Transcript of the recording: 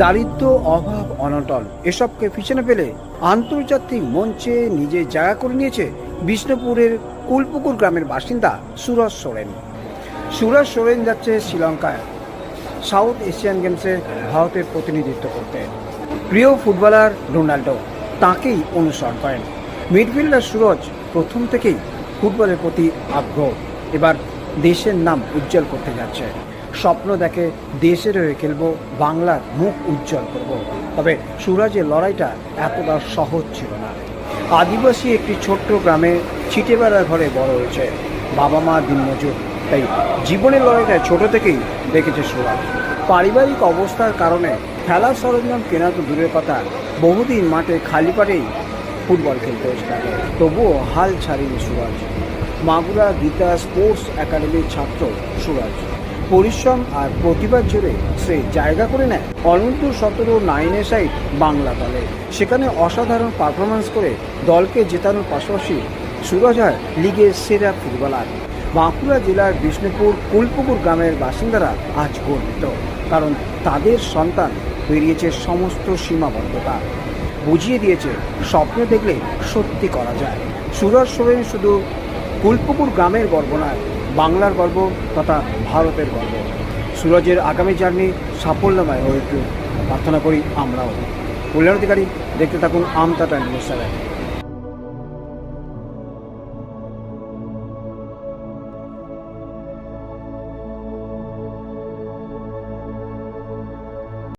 দারিদ্র, অভাব, অনটন, এসবকে পিছনে ফেলে আন্তর্জাতিক মঞ্চে নিজে জায়গা করে নিয়েছে বিষ্ণুপুরের কুলপুকুর গ্রামের বাসিন্দা সুরজ সোরেন। সুরজ সোরেন যাচ্ছে শ্রীলঙ্কায়, সাউথ এশিয়ান গেমসে ভারতের প্রতিনিধিত্ব করতে। প্রিয় ফুটবলার রোনাল্ডো, তাকেই অনুসরণ করেন। মিডফিল্ডার সুরজ প্রথম থেকেই ফুটবলের প্রতি আগ্রহ, এবার দেশের নাম উজ্জ্বল করতে যাচ্ছে। স্বপ্ন দেখে দেশের হয়ে খেলব, বাংলার মুখ উজ্জ্বল করব। তবে সুরাজের লড়াইটা এতটা সহজ ছিল না। আদিবাসী একটি ছোট্ট গ্রামে ছিটে বেড়ার ঘরে বড় হয়েছে। বাবা মা দিনমজুর। তাই জীবনের লড়াইটা ছোট থেকেই দেখেছে সুরাজ। পারিবারিক অবস্থার কারণে খেলার সরঞ্জাম কেনা তো দূরের কথা। বহুদিন মাঠে খালি পাটেই ফুটবল খেলতে হয়েছে তাকে। তবুও হাল ছাড়িনি সুরাজ। মাগুরা গীতা স্পোর্টস একাডেমির ছাত্র সুরাজ। পরিশ্রম আর প্রতিভার জোরে সে জায়গা করে নেয় অনন্ত সতেরো নাইনে সাইড বাংলা দলে। সেখানে অসাধারণ পারফরমেন্স করে দলকে জেতানোর পাশাপাশি সুরজ হয় লিগের সেরা ফুটবলার বাঁকুড়া জেলার বিষ্ণুপুর, কুলপুকুর গ্রামের বাসিন্দারা আজ গর্বিত, কারণ তাদের সন্তান পেরিয়েছে সমস্ত সীমাবদ্ধতা। বুঝিয়ে দিয়েছে, স্বপ্ন দেখলে সত্যি করা যায়। সুরজ সোরেন শুধু কুলপুকুর গ্রামের গর্ব নয় বাংলার গর্ব তথা ভারতের গর্ব। সুরজের আগামী জার্নি সাফল্যময় হয়ে প্রার্থনা করি আমরাও। কল্যাণ অধিকারী দেখতে থাকুন আমতাটা নিউজ সেভেন